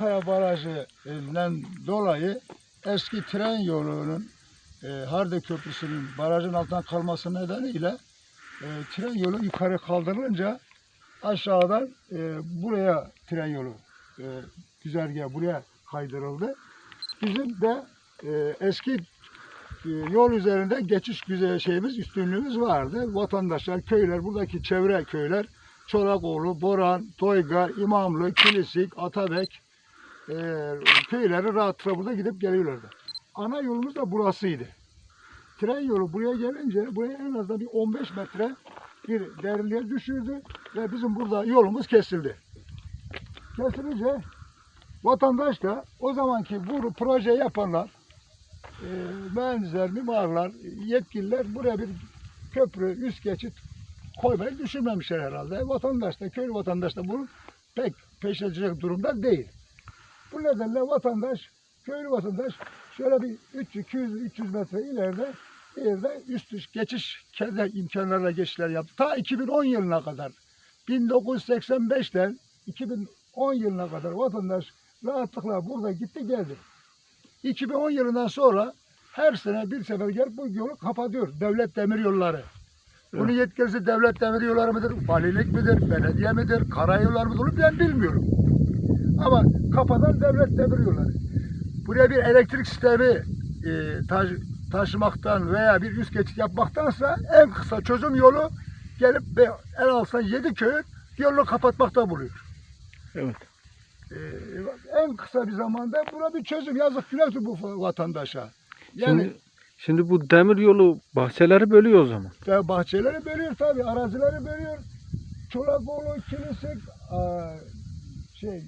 Kaya Barajı'ndan e, dolayı eski tren yolunun e, Harde Köprüsü'nün barajın altından kalması nedeniyle e, tren yolu yukarı kaldırılınca aşağıdan e, buraya tren yolu e, güzergahı buraya kaydırıldı. Bizim de e, eski e, yol üzerinde geçiş güzel şeyimiz, üstünlüğümüz vardı. Vatandaşlar, köyler, buradaki çevre köyler Çorakoğlu, Boran, Toygar, İmamlı, Kilisik, Atabek e, köyleri rahatlıkla burada gidip geliyorlardı. Ana yolumuz da burasıydı. Tren yolu buraya gelince buraya en azından bir 15 metre bir derinliğe düşürdü ve bizim burada yolumuz kesildi. Kesilince vatandaş da o zamanki bu proje yapanlar e, mühendisler, mimarlar, yetkililer buraya bir köprü, üst geçit koymayı düşünmemişler herhalde. Vatandaş da, köylü vatandaş da bunun pek peşlenecek durumda değil. Bu nedenle vatandaş, köylü vatandaş şöyle bir 200-300 metre ileride bir yerde üst üst geçiş kendi imkanlarla geçişler yaptı. Ta 2010 yılına kadar 1985'ten 2010 yılına kadar vatandaş rahatlıkla burada gitti geldi. 2010 yılından sonra her sene bir sefer gelip bu yolu kapatıyor. Devlet demir yolları. Bunun yetkilisi devlet demir yolları mıdır, valilik midir, belediye midir, karayollar mıdır ben bilmiyorum. Ama kapatan devlet demir yolları. Buraya bir elektrik sistemi e, taş- taşımaktan veya bir üst geçit yapmaktansa en kısa çözüm yolu gelip en azından 7 köyün yolunu kapatmakta buluyor. Evet. Ee, en kısa bir zamanda buna bir çözüm yazık günahtır bu vatandaşa. Yani Şimdi, şimdi bu demir yolu bahçeleri bölüyor o zaman. ve bahçeleri bölüyor tabii, arazileri bölüyor. Çolakoğlu, Kilisik, aa, şey,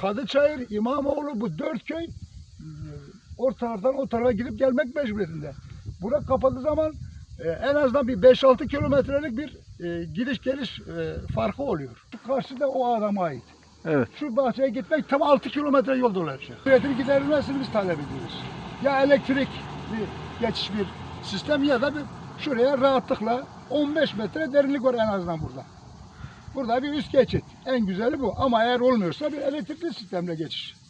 Kadıçayır, İmamoğlu bu dört köy e, o taraftan o tarafa gidip gelmek mecburiyetinde. Bura kapadığı zaman e, en azından bir 5-6 kilometrelik bir e, gidiş geliş e, farkı oluyor. Şu karşıda o adama ait. Evet. Şu bahçeye gitmek tam 6 kilometre yol dolaşacak. Üretim giderilmesini biz talep ediyoruz. Ya elektrik bir geçiş bir sistem ya da bir şuraya rahatlıkla 15 metre derinlik var en azından burada. Burada bir üst geçit. En güzeli bu. Ama eğer olmuyorsa bir elektrikli sistemle geçiş.